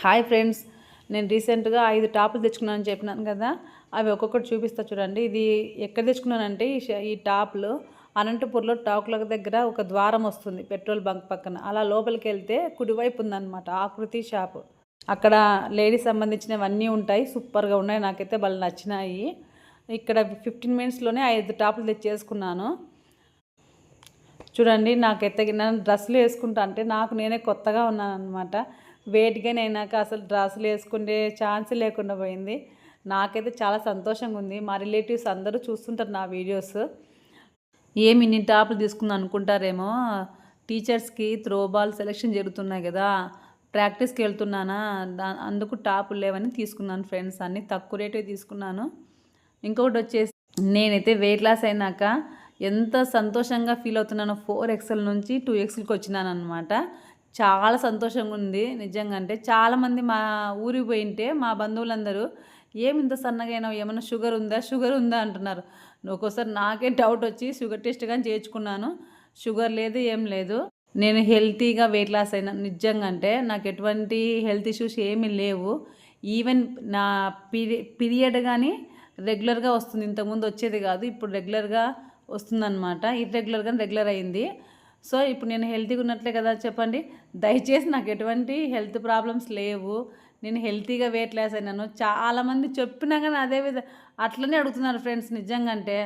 Hi friends నేను రీసెంట్గా ఐదు టాపులు తెచ్చుకున్నానని చెప్పినాను కదా అవి ఒక్కొక్కటి చూపిస్తా చూడండి. ఇది ఎక్కడ తెచ్చుకున్నానంటే ఈ ఈ టాపులు అనంతపూర్లో టాకుల దగ్గర ఒక ద్వారం వస్తుంది పెట్రోల్ బంక్ పక్కన. అలా లోపలికి వెళ్తే కుడివైపు ఉందన్నమాట ఆకృతి షాప్. అక్కడ లేడీస్ సంబంధించినవన్నీ ఉంటాయి సూపర్గా ఉన్నాయి నాకైతే భలే నచ్చినాయి. ఇక్కడ ఫిఫ్టీన్ మినిట్స్లోనే ఐదు టాపులు తెచ్చేసుకున్నాను. చూడండి నాకైతే డ్రెస్సులు వేసుకుంటా అంటే నాకు నేనే కొత్తగా ఉన్నాను అనమాట వెయిట్గానే అయినాక అసలు డ్రెస్సులు వేసుకునే ఛాన్స్ లేకుండా పోయింది. నాకైతే చాలా సంతోషంగా ఉంది. మా రిలేటివ్స్ అందరూ చూస్తుంటారు నా వీడియోస్. ఏమి ఇన్ని టాపులు తీసుకుందాం అనుకుంటారేమో? టీచర్స్కి త్రో బాల్ సెలెక్షన్ జరుగుతున్నాయి కదా. ప్రాక్టీస్కి వెళ్తున్నానా? దా అందుకు టాపులు లేవని తీసుకున్నాను ఫ్రెండ్స్. అన్నీ తక్కువ రేటే తీసుకున్నాను. ఇంకొకటి వచ్చేసి నేనైతే వెయిట్ లాస్ అయినాక ఎంత సంతోషంగా ఫీల్ అవుతున్నానో ఫోర్ ఎక్స్ఎల్ నుంచి టూ ఎక్స్ఎల్కి వచ్చినాను అనమాట చాలా సంతోషంగా ఉంది నిజంగా అంటే చాలామంది మా ఊరికి పోయింటే మా బంధువులందరూ ఏమి ఇంత సన్నగైనా ఏమైనా షుగర్ ఉందా షుగర్ ఉందా అంటున్నారు. ఒక్కోసారి నాకే డౌట్ వచ్చి షుగర్ టెస్ట్ కానీ చేయించుకున్నాను. షుగర్ లేదు ఏం లేదు. నేను హెల్తీగా వెయిట్ లాస్ అయినా నిజంగా అంటే నాకు ఎటువంటి హెల్త్ ఇష్యూస్ ఏమీ లేవు. ఈవెన్ నా పీరి పీరియడ్ కానీ రెగ్యులర్గా వస్తుంది. ఇంతకుముందు వచ్చేది కాదు ఇప్పుడు రెగ్యులర్గా వస్తుందన్నమాట. ఇర్రెగ్యులర్గా రెగ్యులర్ అయింది. సో ఇప్పుడు నేను హెల్తీగా ఉన్నట్లే కదా చెప్పండి. దయచేసి నాకు ఎటువంటి హెల్త్ ప్రాబ్లమ్స్ లేవు. నేను హెల్తీగా వెయిట్ లాస్ అయినాను. చాలామంది చెప్పినా కానీ అదే విధ అట్లనే అడుగుతున్నారు ఫ్రెండ్స్ నిజంగా అంటే.